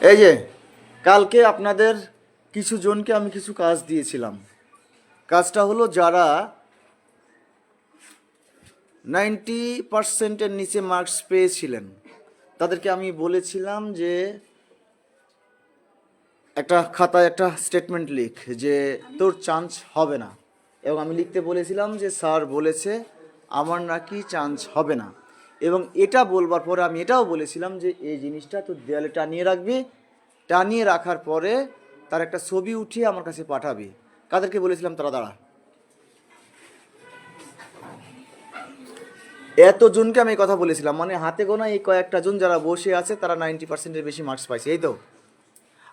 এই যে, কালকে আপনাদের কিছু জনকে আমি কিছু কাজ দিয়েছিলাম। কাজটা হলো যারা নাইনটি পার্সেন্টের নিচে মার্কস পেয়েছিলেন, তাদেরকে আমি বলেছিলাম যে একটা খাতায় একটা স্টেটমেন্ট লিখ যে, তোর চান্স হবে না। এবং আমি লিখতে বলেছিলাম যে, স্যার বলেছে, আমার নাকি চান্স হবে না। এবং এটা বলবার পরে আমি এটাও বলেছিলাম যে এই জিনিসটা তোর দেয়ালে টানিয়ে রাখবি, টানিয়ে রাখার পরে তার একটা ছবি উঠিয়ে আমার কাছে পাঠাবি। কাদেরকে বলেছিলাম তারা দাঁড়া। এতজনকে আমি কথা বলেছিলাম মানে হাতে গোনা এই কয়েকটা জন যারা বসে আছে, তারা নাইনটি পার্সেন্টের বেশি মার্কস পাইছে, এই তো?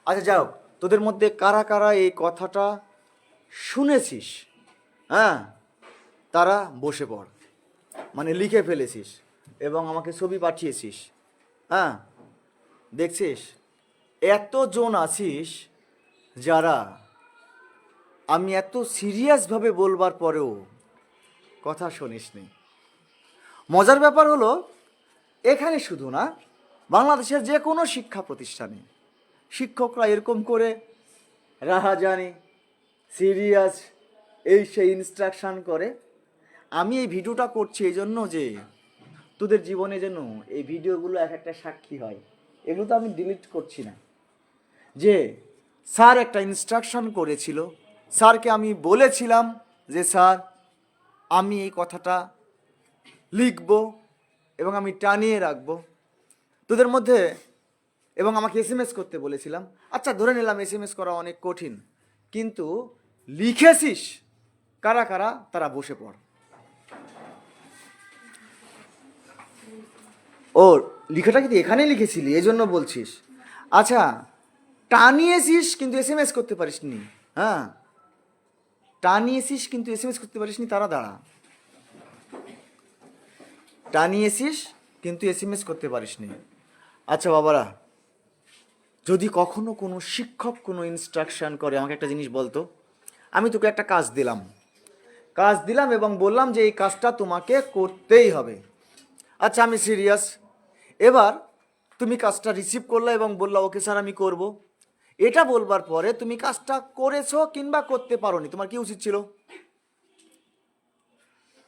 আচ্ছা যাও তোদের মধ্যে কারা কারা এই কথাটা শুনেছিস হ্যাঁ? তারা বসে পড় মানে লিখে ফেলেছিস। এবং আমাকে ছবি পাঠিয়েছিস। হ্যাঁ? দেখছিস? এতজন আছিস যারা আমি এত সিরিয়াসভাবে বলবার পরেও কথা শুনিসনি। মজার ব্যাপার হলো, এখানে শুধু না, বাংলাদেশের যে কোনো শিক্ষা প্রতিষ্ঠানে শিক্ষকরা এরকম করে রাহা জানি সিরিয়াস, এই সেই ইনস্ট্রাকশন করে। আমি এই ভিডিওটা করছি এই জন্য যে তোদের জীবনে যেন এই ভিডিওগুলো এক একটা সাক্ষী হয়, এগুলো তো আমি ডিলিট করছি না। যে স্যার একটা ইনস্ট্রাকশন করেছিল, স্যারকে আমি বলেছিলাম যে, স্যার, আমি এই কথাটা লিখব এবং আমি টানিয়ে রাখব। তোদের মধ্যে এবং আমাকে এস এম এস করতে বলেছিলাম আচ্ছা ধরে নিলাম এস এম এস করা অনেক কঠিন, কিন্তু লিখেছিস, কারা কারা, তারা বসে পড়। ও, লিখাটা কিন্তু এখানেই লিখেছিলি? এই জন্য বলছিস। আচ্ছা টানিয়েছিস কিন্তু এস এম এস করতে পারিস নি হ্যাঁ। টানিয়েছিস কিন্তু এস এম এস করতে পারিস নি তারা দাঁড়া। টানিয়েছিস কিন্তু এস এম এস করতে পারিস নি আচ্ছা বাবারা, যদি কখনো কোনো শিক্ষক কোনো ইনস্ট্রাকশন করে, আমাকে একটা জিনিস বলতো? আমি তোকে একটা কাজ দিলাম। কাজ দিলাম এবং বললাম যে এই কাজটা তোমাকে করতেই হবে। আচ্ছা আমি সিরিয়াস এবার তুমি কাজটা রিসিভ করলে এবং বললা, ওকে স্যার আমি করব। এটা বলবার পরে তুমি কাজটা করেছ কিংবা করতে পারোনি, তোমার কি উচিত ছিল?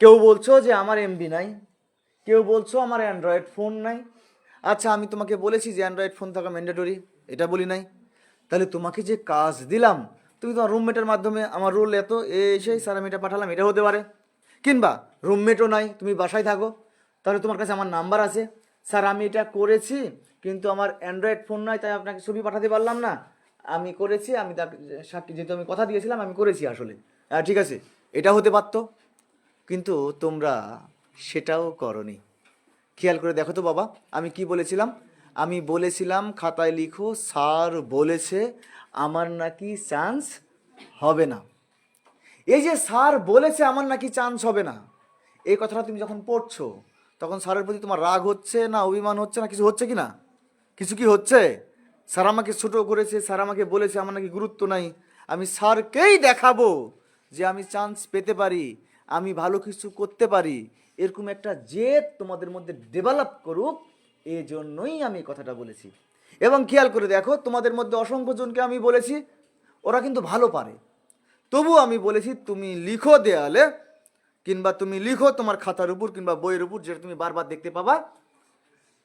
কেউ বলছো যে, আমার এমবি নাই। কেউ বলছো, আমার অ্যান্ড্রয়েড ফোন নাই। আচ্ছা আমি তোমাকে বলেছি যে অ্যান্ড্রয়েড ফোন থাকা ম্যান্ডেটরি এটা বলি নাই। তাহলে তোমাকে যে কাজ দিলাম, তুমি তোমার রুমমেটের মাধ্যমে, আমার রোল এত এই সেই স্যার আমি এটা পাঠালাম, এটা হতে পারে। কিংবা রুমমেটও নাই, তুমি বাসায় থাকো। তাহলে তোমার কাছে আমার নাম্বার আছে। স্যার, আমি এটা করেছি, কিন্তু আমার অ্যান্ড্রয়েড ফোন নয়, তাই আপনাকে ছবি পাঠাতে পারলাম না। আমি করেছি, আমি তার সাক্ষী যেহেতু আমি কথা দিয়েছিলাম, আমি করেছি আসলে। হ্যাঁ ঠিক আছে, এটা হতে পারতো, কিন্তু তোমরা সেটাও করনি। খেয়াল করে দেখো তো বাবা, আমি কি বলেছিলাম? আমি বলেছিলাম, খাতায় লিখো, স্যার বলেছে, আমার নাকি চান্স হবে না। এই যে স্যার বলেছে, আমার নাকি চান্স হবে না। এই কথাটা তুমি যখন পড়ছো তখন স্যারের প্রতি তোমার রাগ হচ্ছে না অভিমান হচ্ছে না, কিছু হচ্ছে কি না? কিছু কি হচ্ছে? স্যার আমাকে ছোটো করেছে, স্যার আমাকে বলেছে, আমার নাকি গুরুত্ব নাই। আমি স্যারকেই দেখাবো যে আমি চান্স পেতে পারি, আমি ভালো কিছু করতে পারি। এরকম একটা জেদ তোমাদের মধ্যে ডেভেলপ করুক এই জন্যই আমি কথাটা বলেছি। এবং খেয়াল করে দেখো, তোমাদের মধ্যে অসংখ্য জনকে আমি বলেছি, ওরা কিন্তু ভালো পারে। তবু আমি বলেছি, তুমি লিখো দেয়ালে কিংবা তুমি লিখো তোমার খাতার উপর কিংবা বইয়ের উপর, যেটা তুমি বারবার দেখতে পাবা,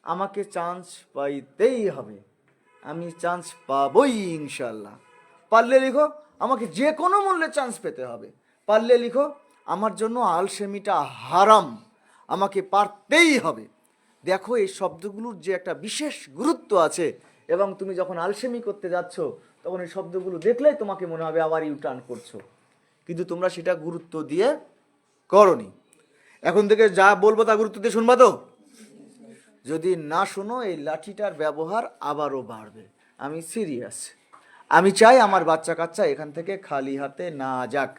আমাকে চান্স পাইতেই হবে। আমি চান্স পাবই ইনশাল্লাহ পারলে লিখো, আমাকে যে কোনো মূল্যে চান্স পেতে হবে। পারলে লিখো, আমার জন্য আলসেমিটা হারাম। আমাকে পারতেই হবে। দেখো, এই শব্দগুলোর যে একটা বিশেষ গুরুত্ব আছে, এবং তুমি যখন আলসেমি করতে যাচ্ছ, তখন এই শব্দগুলো দেখলেই তোমাকে মনে হবে আবার ইউ টার্ন করছ। কিন্তু তোমরা সেটা গুরুত্ব দিয়ে করনি। এখন থেকে যা বলব তা গুরুত্ব দিয়ে শুনবা তো? যদি না শোনো, এই লাঠিটার ব্যবহার আবারও বাড়বে। আমি সিরিয়াস আমি চাই আমার বাচ্চা কাচ্চা এখান থেকে খালি হাতে না যাক।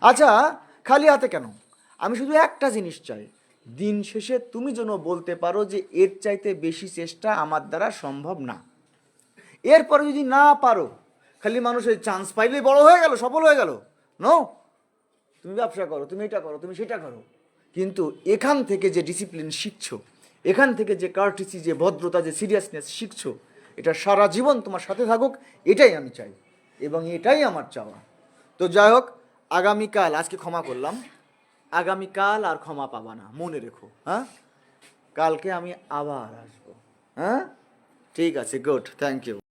আচ্ছা খালি হাতে কেন? আমি শুধু একটা জিনিস চাই। দিন শেষে তুমি যেন বলতে পারো যে এর চাইতে বেশি চেষ্টা আমার দ্বারা সম্ভব না। এরপরে যদি না পারো, খালি মানুষ ওই চান্স পাইলেই বড় হয়ে গেল, সফল হয়ে গেল। নো তুমি ব্যবসা করো, তুমি এটা করো, তুমি সেটা করো। কিন্তু এখান থেকে যে ডিসিপ্লিন শিখছো, এখান থেকে যে কার্টিসি যে ভদ্রতা, যে সিরিয়াসনেস শিখছো, এটা সারা জীবন তোমার সাথে থাকুক, এটাই আমি চাই। এবং এটাই আমার চাওয়া। তো যাই হোক, আগামীকাল, আজকে ক্ষমা করলাম। আগামীকাল আর ক্ষমা পাবা না, মনে রেখো হ্যাঁ? কালকে আমি আবার আসব হ্যাঁ? ঠিক আছে গুড থ্যাংক ইউ